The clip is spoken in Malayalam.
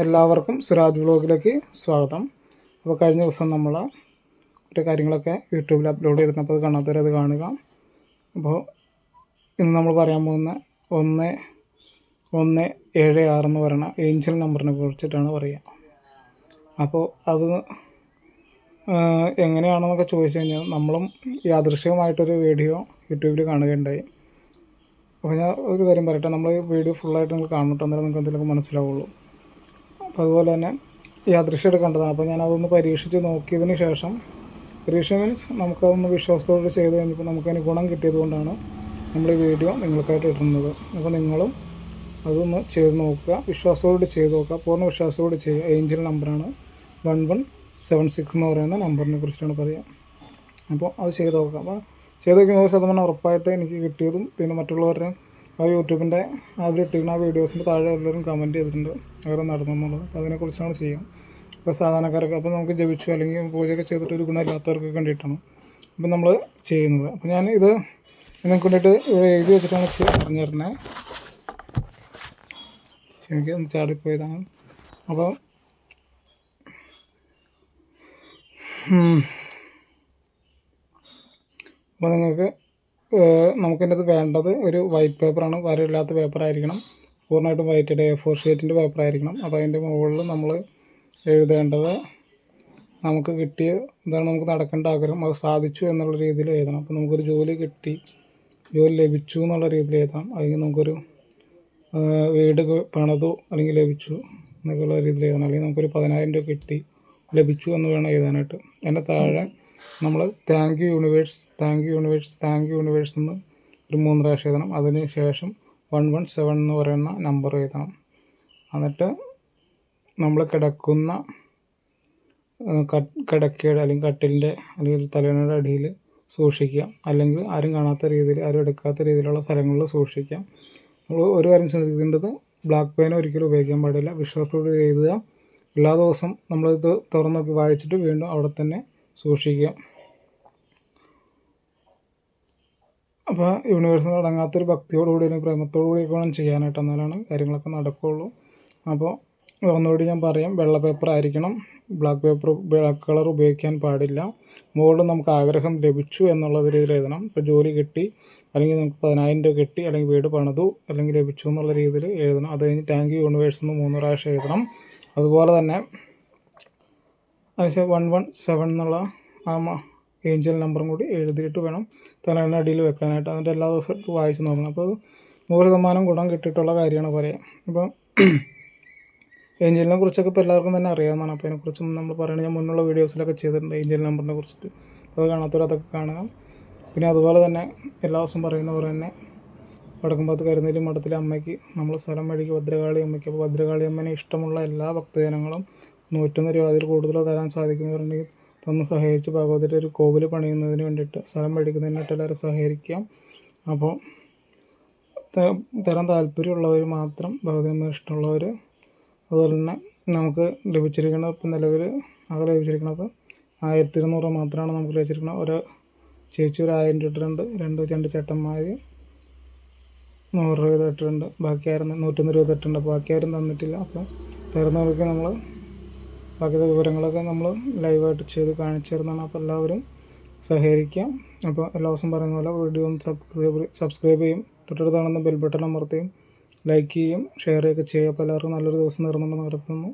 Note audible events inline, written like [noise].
എല്ലാവർക്കും സിറാജ് വ്ളോഗിലേക്ക് സ്വാഗതം. അപ്പോൾ കഴിഞ്ഞ ദിവസം നമ്മൾ ഒരു കാര്യങ്ങളൊക്കെ യൂട്യൂബിൽ അപ്ലോഡ് ചെയ്തിട്ടുണ്ട് അപ്പോൾ അത് കാണാത്തവരത് കാണുക. അപ്പോൾ ഇന്ന് നമ്മൾ പറയാൻ പോകുന്ന ഒന്ന് ഒന്ന് ഏഴ് ആറ് എന്ന് പറയുന്ന ഏഞ്ചൽ നമ്പറിനെ കുറിച്ചിട്ടാണ് പറയുക അപ്പോൾ അത് എങ്ങനെയാണെന്നൊക്കെ ചോദിച്ചു കഴിഞ്ഞാൽ നമ്മളും യാദൃശ്യമായിട്ടൊരു വീഡിയോ യൂട്യൂബിൽ കാണുകയുണ്ടായി. അപ്പോൾ ഞാൻ ഒരു കാര്യം പറയട്ടെ നമ്മൾ വീഡിയോ ഫുള്ളായിട്ട് നിങ്ങൾ കാണണം അന്നേരം നിങ്ങൾക്ക് എന്തെങ്കിലും മനസ്സിലാവുള്ളൂ. അപ്പോൾ അതുപോലെ തന്നെ യാദൃശ്യമായിട്ട് കണ്ടതാണ് അപ്പോൾ ഞാൻ അതൊന്ന് പരീക്ഷിച്ച് നോക്കിയതിന് ശേഷം പരീക്ഷ മീൻസ് നമുക്കതൊന്ന് വിശ്വാസത്തോട് ചെയ്ത് കഴിഞ്ഞപ്പോൾ നമുക്കതിന് ഗുണം കിട്ടിയത് കൊണ്ടാണ് നമ്മൾ ഈ വീഡിയോ നിങ്ങൾക്കായിട്ട് ഇടുന്നത്. അപ്പോൾ നിങ്ങളും അതൊന്ന് ചെയ്ത് നോക്കുക. വിശ്വാസത്തോട് ചെയ്ത് നോക്കുക. പൂർണ വിശ്വാസത്തോട് ചെയ്യുക ഏഞ്ചൽ നമ്പറാണ് വൺ വൺ സെവൻ സിക്സ് എന്ന് പറയുന്ന നമ്പറിനെ കുറിച്ചിട്ടാണ് പറയുക അപ്പോൾ അത് ചെയ്ത് നോക്കുക അപ്പോൾ ചെയ്ത് നോക്കി നൂറ് ശതമാനം ഉറപ്പായിട്ട് എനിക്ക് കിട്ടിയതും പിന്നെ മറ്റുള്ളവരുടെ ആ യൂട്യൂബിന്റെ അവർ ഇട്ടിരുന്ന ആ വീഡിയോസിന്റെ താഴെ എല്ലാവരും കമന്റ് ചെയ്തിട്ടുണ്ട്. അവർ നടന്നെന്നുള്ളത് അപ്പോൾ അതിനെക്കുറിച്ചാണ് ചെയ്യും. ഇപ്പോൾ സാധാരണക്കാരൊക്കെ അപ്പോൾ നമുക്ക് ജപിച്ചു അല്ലെങ്കിൽ പൂജയൊക്കെ ചെയ്തിട്ട് ഒരു ഗുണമില്ലാത്തവർക്ക് വേണ്ടിയിട്ടാണ് അപ്പം നമ്മൾ ചെയ്യുന്നത്. അപ്പോൾ ഞാൻ ഇത് നിങ്ങൾക്ക് വേണ്ടിയിട്ട് എഴുതി വെച്ചിട്ടാണ് പറഞ്ഞു തരുന്നത് എനിക്ക് ഒന്ന് ചാടിപ്പോയതാണ്. അപ്പോൾ. അപ്പോൾ നിങ്ങൾക്ക് നമുക്കിന്റെ അത് വേണ്ടത് ഒരു വൈറ്റ് പേപ്പറാണ് വരയില്ലാത്ത പേപ്പറായിരിക്കണം പൂർണമായിട്ടും വൈറ്റ് എ ഫോർ ഷീറ്റിന്റെ പേപ്പറായിരിക്കണം അപ്പോൾ അതിന്റെ മുകളിൽ നമ്മൾ എഴുതേണ്ടത് നമുക്ക് കിട്ടിയ ഇതാണ് നമുക്ക് നടക്കേണ്ട ആഗ്രഹം. അത് സാധിച്ചു എന്നുള്ള രീതിയിൽ എഴുതണം. അപ്പോൾ നമുക്കൊരു ജോലി കിട്ടി. ജോലി ലഭിച്ചു എന്നുള്ള രീതിയിൽ എഴുതാം അല്ലെങ്കിൽ നമുക്കൊരു വീട് പണിതു അല്ലെങ്കിൽ ലഭിച്ചു എന്നൊക്കെയുള്ള രീതിയിൽ എഴുതണം. അല്ലെങ്കിൽ നമുക്കൊരു പതിനായിരം രൂപ കിട്ടി. ലഭിച്ചു എന്ന് വേണം എഴുതാനായിട്ട്. എന്റെ താഴെ നമ്മൾ thank you universe thank you universe thank you universe എന്ന് ഒരു മൂന്ന് പ്രാവശ്യം എഴുതണം. അതിന് ശേഷം വൺ വൺ സെവൻ എന്ന് പറയുന്ന നമ്പർ എഴുതണം. എന്നിട്ട് നമ്മൾ കിടക്കുന്ന കിടക്കയുടെ അല്ലെങ്കിൽ കട്ടിലിന്റെ അല്ലെങ്കിൽ തലേണയുടെ അടിയിൽ സൂക്ഷിക്കുക. അല്ലെങ്കിൽ ആരും കാണാത്ത രീതിയിൽ ആരും എടുക്കാത്ത രീതിയിലുള്ള സ്ഥലങ്ങളിൽ സൂക്ഷിക്കാം നമ്മൾ ഒരു കാര്യം ശ്രദ്ധിക്കേണ്ടത് ബ്ലാക്ക് പെയിൻ ഒരിക്കലും ഉപയോഗിക്കാൻ പാടില്ല. വിശ്വാസത്തോടെ എഴുതുക. എല്ലാ ദിവസവും നമ്മളിത് തുറന്നൊക്കെ വായിച്ചിട്ട് വീണ്ടും അവിടെ തന്നെ സൂക്ഷിക്കുക അപ്പോൾ യൂണിവേഴ്സിന് അടങ്ങാത്തൊരു ഭക്തിയോടുകൂടി അല്ലെങ്കിൽ പ്രേമത്തോടുകൂടി വേണം ചെയ്യാനായിട്ട് എന്നാലാണ് കാര്യങ്ങളൊക്കെ നടക്കുകയുള്ളൂ അപ്പോൾ ഒന്നുകൂടി ഞാൻ പറയാം വെള്ള പേപ്പർ ആയിരിക്കണം. ബ്ലാക്ക് പേപ്പർ ബ്ലാക്ക് കളർ ഉപയോഗിക്കാൻ പാടില്ല. മുകളിൽ നമുക്ക് ആഗ്രഹം ലഭിച്ചു എന്നുള്ള രീതിയിൽ എഴുതണം. ഇപ്പോൾ ജോലി കിട്ടി അല്ലെങ്കിൽ നമുക്ക് പതിനായിരം രൂപ കിട്ടി അല്ലെങ്കിൽ വീട് പണിതു അല്ലെങ്കിൽ ലഭിച്ചു എന്നുള്ള രീതിയിൽ എഴുതണം. അത് കഴിഞ്ഞ് താങ്ക് യു യൂണിവേഴ്സ് എന്ന് മൂന്ന് പ്രാവശ്യം എഴുതണം. അതുപോലെ തന്നെ അതിന് വൺ വൺ സെവൻ എന്നുള്ള ആ ഏഞ്ചൽ നമ്പറും കൂടി എഴുതിയിട്ട് വേണം തലേന്റെ അടിയിൽ വെക്കാനായിട്ട്. അതിന്റെ എല്ലാ ദിവസവും എടുത്ത് വായിച്ച് നോക്കണം. അപ്പോൾ അത് നൂറ് ശതമാനം ഗുണം കിട്ടിയിട്ടുള്ള കാര്യമാണ് പറയാം ഇപ്പം [clears throat] ഏഞ്ചലിനെ കുറിച്ചൊക്കെ ഇപ്പോൾ എല്ലാവർക്കും തന്നെ അറിയാവുന്നതാണ്. അപ്പോൾ അതിനെക്കുറിച്ചും നമ്മൾ പറയുകയാണെങ്കിൽ മുന്നുള്ള വീഡിയോസിലൊക്കെ ചെയ്തിട്ടുണ്ട് ഏഞ്ചൽ നമ്പറിനെ കുറിച്ചിട്ട്. അത് കാണാത്തവർ അതൊക്കെ കാണുക. പിന്നെ അതുപോലെ തന്നെ എല്ലാ ദിവസവും പറയുന്ന പോലെ തന്നെ വടക്കുംപാത്ത് കരുന്നേലും മഠത്തിലെ അമ്മയ്ക്ക് നമ്മൾ സ്ഥലം വഴിക്ക് ഭദ്രകാളി അമ്മയ്ക്ക്. അപ്പോൾ ഭദ്രകാളി അമ്മനെ ഇഷ്ടമുള്ള എല്ലാ ഭക്തജനങ്ങളും നൂറ്റൊന്ന് രൂപ അതിൽ കൂടുതലോ തരാൻ സാധിക്കുന്നവരുണ്ടെങ്കിൽ തന്ന് സഹായിച്ച് ഭഗവതിയുടെ ഒരു കോവിൽ പണിയുന്നതിന് വേണ്ടിയിട്ട് സ്ഥലം മേടിക്കുന്നതിനായിട്ട് എല്ലാവരും സഹകരിക്കാം. അപ്പോൾ തരാൻ താല്പര്യമുള്ളവർ മാത്രം ഭഗവതിയമ്മ ഇഷ്ടമുള്ളവർ. അതുപോലെ തന്നെ നമുക്ക് ലഭിച്ചിരിക്കുന്നത് ഇപ്പം നിലവിൽ ആകെ ലഭിച്ചിരിക്കുന്നത് ആയിരത്തി ഇരുന്നൂറ് മാത്രമാണ് നമുക്ക് ലഭിച്ചിരിക്കുന്നത്. ഒരു ചേച്ചി ഒരു ആയിരം രൂപ ഇട്ടിട്ടുണ്ട് രണ്ട് രണ്ട് ചേട്ടന്മാർ നൂറ് രൂപ തൊട്ടിട്ടുണ്ട് ബാക്കി ആരും നൂറ്റൊന്ന് രൂപ ഇട്ടിട്ടുണ്ട് ബാക്കി ആരും തന്നിട്ടില്ല. അപ്പോൾ തരുന്നവർക്ക് നമ്മൾ ബാക്കി വിവരങ്ങളൊക്കെ നമ്മൾ ലൈവായിട്ട് ചെയ്ത് കാണിച്ചു തരുന്നതാണ്. അപ്പോൾ എല്ലാവരും സഹകരിക്കാം. അപ്പോൾ എല്ലാ ദിവസം പറയുന്ന പോലെ വീഡിയോ ഒന്ന് സബ്സ്ക്രൈബ് സബ്സ്ക്രൈബ് ചെയ്യും. തൊട്ടടുത്ത് കാണുന്ന ബെൽ ബട്ടൺ അമർത്തുകയും ലൈക്ക് ചെയ്യും ഷെയർ ചെയ്യുകയൊക്കെ ചെയ്യുക. അപ്പോൾ എല്ലാവർക്കും നല്ലൊരു ദിവസം നേർന്നുകൊണ്ട് നടത്തുന്നു.